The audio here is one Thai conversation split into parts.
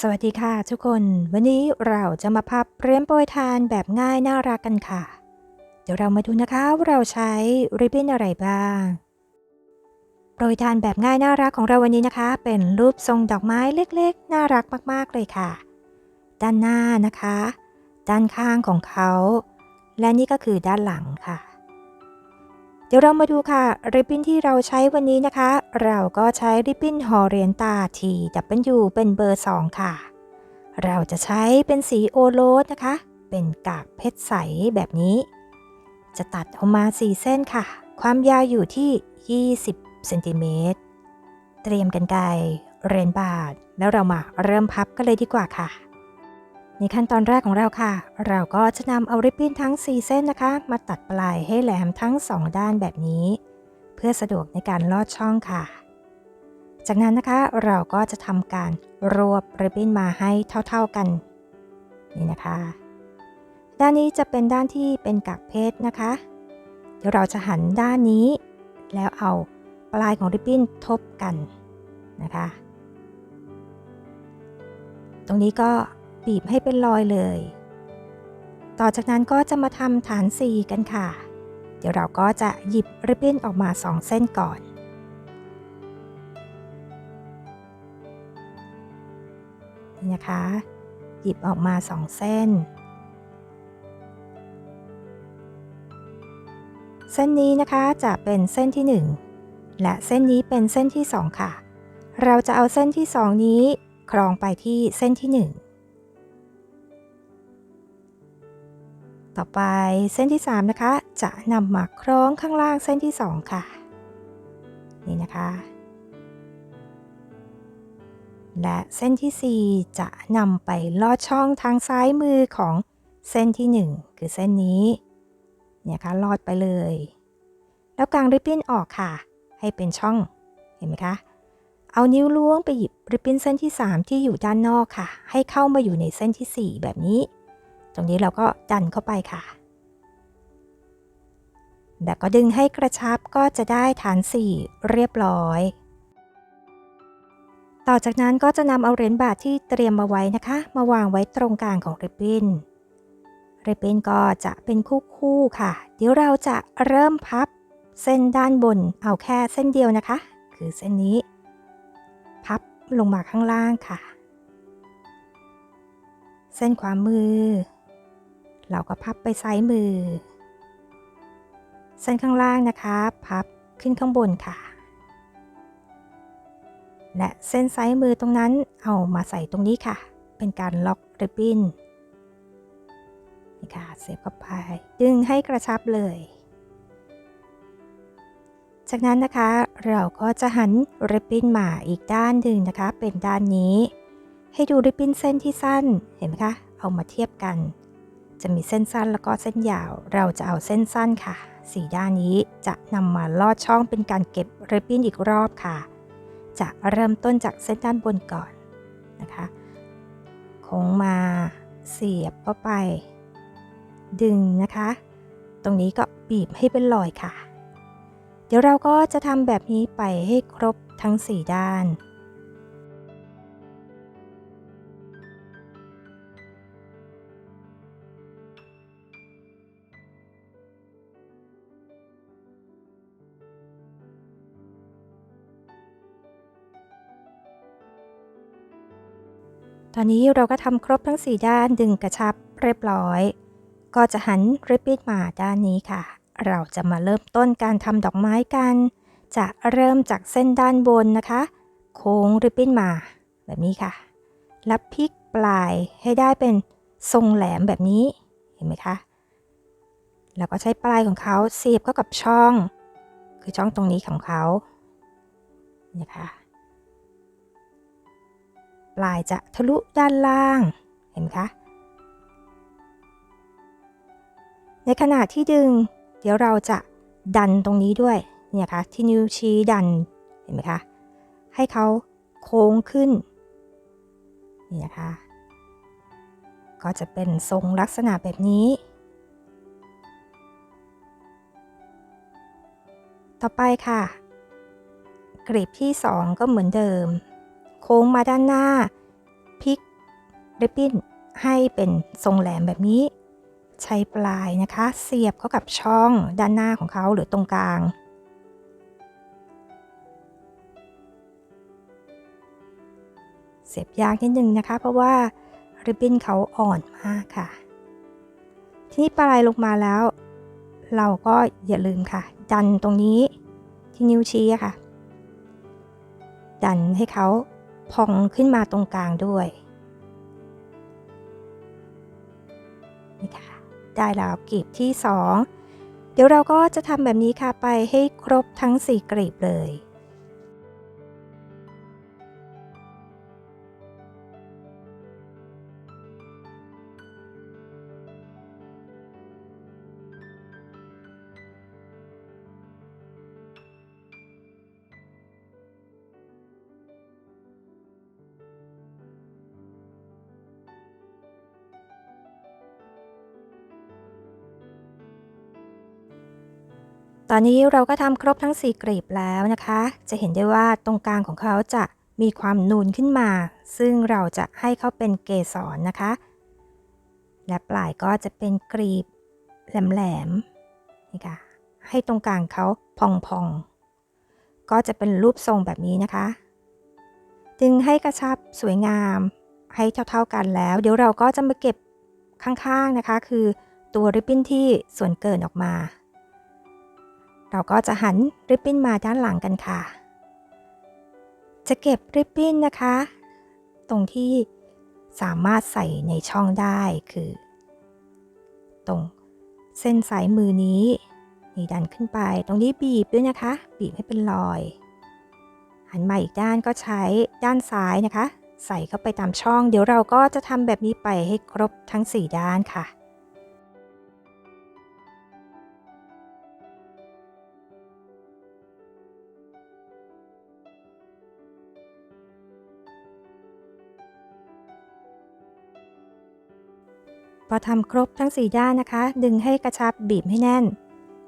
สวัสดีค่ะทุกคน วันนี้เราจะมาพับเรียมโปรยทานแบบง่ายน่ารักกันค่ะ เดี๋ยวเรามาดูนะคะว่าเราใช้ริบบิ้นอะไรบ้าง โปรยทานแบบง่ายน่ารักของเราวันนี้นะคะ เป็นรูปทรงดอกไม้เล็กๆ น่ารักมากๆเลยค่ะ ด้านหน้านะคะ ด้านข้างของเขา และนี่ก็คือด้านหลังค่ะ ดี๋ยวเรามาดูค่ะริบบิ้นที่เราใช้วันนี้นะคะ เราก็ใช้ริบบิ้นฮอเรียนตาทีดับเบิลยูเป็นเบอร์ 2 ค่ะ เราจะใช้เป็นสีโอโรสนะคะ เป็นกากเพชรใสแบบนี้ จะตัดออกมา 4 เส้นค่ะ ความยาวอยู่ที่ 20เซนติเมตรเตรียมกันไกรเรนบาดแล้วเรามาเริ่มพับกันเลยดีกว่าค่ะ ในขั้นตอนแรกของเราค่ะ เราก็จะนำเอาริบบิ้นทั้ง 4 เส้นนะคะ มาตัดปลายให้แหลมทั้ง 2 ด้านแบบนี้ เพื่อสะดวกในการลอดช่องค่ะ จากนั้นนะคะเราก็จะทำการรวบริบบิ้นมาให้เท่าๆกัน นี่นะคะ ด้านนี้จะเป็นด้านที่เป็นกากเพชรนะคะ เดี๋ยวเราจะหันด้านนี้ แล้วเอาปลายของริบบิ้นทบกันนะคะ ตรงนี้ก็ บีบให้เป็นรอยเลย ต่อจากนั้นก็จะมาทำฐาน 4 กันค่ะ เดี๋ยวเราก็จะหยิบริบบิ้นออกมา 2 เส้นก่อนนี่นะคะ หยิบออกมา 2 เส้น เส้นนี้นะคะจะเป็นเส้นที่ 1 และเส้นนี้เป็นเส้นที่ 2 ค่ะ เราจะเอาเส้นที่ 2 นี้ครองไปที่เส้นที่ 1 ต่อไปเส้นที่ 3 นะคะ จะนำมาคล้องข้างล่างเส้นที่ 2 ค่ะ นี่นะคะ และเส้นที่ 4 จะนำไปลอดช่องทางซ้ายมือของเส้นที่ 1 คือเส้นนี้ เนี่ยค่ะลอดไปเลย แล้วกางริบบิ้นออกค่ะ ให้เป็นช่อง เห็นไหมคะ เอานิ้วล้วงไปหยิบริบบิ้นเส้นที่ 3 ที่อยู่ด้านนอกค่ะ ให้เข้ามาอยู่ในเส้นที่ 4 แบบนี้ ตรงนี้เราก็ดันเข้าไปค่ะ แล้วก็ดึงให้กระชับก็จะได้ฐาน 4 เรียบร้อย ต่อจากนั้นก็จะนำเอาเหรียญบาทที่เตรียมมาไว้นะคะ มาวางไว้ตรงกลางของริบบิ้นริบบิ้นก็จะเป็นคู่ๆค่ะ เดี๋ยวเราจะเริ่มพับเส้นด้านบนเอาแค่เส้นเดียวนะคะ คือเส้นนี้ พับลงมาข้างล่างค่ะ เส้นขวามือ เราก็พับไปซ้ายมือ เส้นข้างล่างนะคะ พับขึ้นข้างบนค่ะ และเส้นซ้ายมือตรงนั้นเอามาใส่ตรงนี้ค่ะ เป็นการล็อกริบบิ้นนี่ค่ะเสียบเข้าไป ดึงให้กระชับเลย จากนั้นนะคะเราก็จะหันริบบิ้นมาอีกด้านหนึ่งนะคะ เป็นด้านนี้ ให้ดูริบบิ้นเส้นที่สั้นเห็นไหมคะ เอามาเทียบกัน จะมีเส้นสั้นแล้วก็เส้นยาว เราจะเอาเส้นสั้นค่ะสีด้านนี้จะนำมาลอดช่องเป็นการเก็บริบบิ้นอีกรอบค่ะ จะเริ่มต้นจากเส้นด้านบนก่อนนะคะโค้งมาเสียบเข้าไป ดึงนะคะ ตรงนี้ก็บีบให้เป็นรอยค่ะ เดี๋ยวเราก็จะทำแบบนี้ไปให้ครบทั้ง 4 ด้าน ตอนนี้เราก็ทำครบทั้ง 4 ด้านดึงกระชับเรียบร้อย ก็จะหันริบบิ้นมาด้านนี้ค่ะ เราจะมาเริ่มต้นการทำดอกไม้กัน จะเริ่มจากเส้นด้านบนนะคะ โค้งริบบิ้นมา แบบนี้ค่ะ แล้วพลิกปลายให้ได้เป็นทรงแหลมแบบนี้เห็นไหมคะ แล้วก็ใช้ปลายของเขาเสียบเข้ากับช่อง คือช่องตรงนี้ของเขานี่ค่ะ ลายจะทะลุด้านล่าง เห็นไหมคะในขณะที่ดึง เดี๋ยวเราจะดันตรงนี้ด้วยเนี่ยคะที่นิ้วชี้ดันเห็นไหมคะให้เขาโค้งขึ้นนี่นะคะก็จะเป็นทรงลักษณะแบบนี้ ต่อไปค่ะกรีบที่ 2 ก็เหมือนเดิม โค้งมาด้านหน้าพลิกริบบิ้นให้เป็นทรงแหลมแบบนี้ ใช้ปลายนะคะ เสียบเข้ากับช่องด้านหน้าของเขาหรือตรงกลาง เสียบยากนิดนึงนะคะ เพราะว่าริบบิ้นเขาอ่อนมากค่ะ ทีนี้ปลายลงมาแล้ว เราก็อย่าลืมค่ะ ดันตรงนี้ที่นิ้วชี้ค่ะ ดันให้เขา พองขึ้นมาตรงกลางด้วยนี่ค่ะได้แล้วกลีบที่ 2 เดี๋ยวเราก็จะทำแบบนี้ค่ะไปให้ครบทั้ง 4กลีบเลย ตอนนี้เราก็ทำครบทั้ง 4 กลีบแล้วนะคะ จะเห็นได้ว่าตรงกลางของเขาจะมีความนูนขึ้นมา ซึ่งเราจะให้เขาเป็นเกสรนะคะ และปลายก็จะเป็นกลีบแหลมๆนี่ค่ะ ให้ตรงกลางเขาพองๆ ก็จะเป็นรูปทรงแบบนี้นะคะ จึงให้กระชับสวยงาม ให้เท่าๆกันแล้ว เดี๋ยวเราก็จะมาเก็บข้างๆนะคะ คือตัวริบบิ้นที่ส่วนเกินออกมา เราก็จะหันริบบิ้นมาด้านหลังกันค่ะ จะเก็บริบบิ้นนะคะ ตรงที่สามารถใส่ในช่องได้คือ ตรงเส้นสายมือนี้นี่ดันขึ้นไป ตรงนี้บีบด้วยนะคะ บีบให้เป็นรอย หันมาอีกด้านก็ใช้ด้านซ้ายนะคะ ใส่เข้าไปตามช่อง เดี๋ยวเราก็จะทำแบบนี้ไปให้ครบทั้ง 4 ด้านค่ะ อทำครบทั้ง4ด้านนะคะ ดึงให้กระชับบีบให้แน่น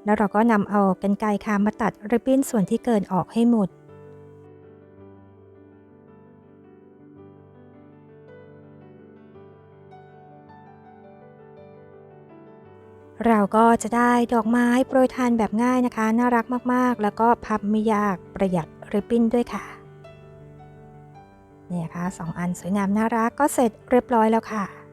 แล้วเราก็นำเอากรรไกรค่ะมาตัดริบบิ้นส่วนที่เกินออกให้หมด เราก็จะได้ดอกไม้โปรยทานแบบง่ายนะคะ น่ารักมากๆ แล้วก็พับไม่ยากประหยัดริบบิ้นด้วยค่ะเนี่ยค่ะสองอันสวยงามน่ารักก็เสร็จเรียบร้อยแล้วค่ะ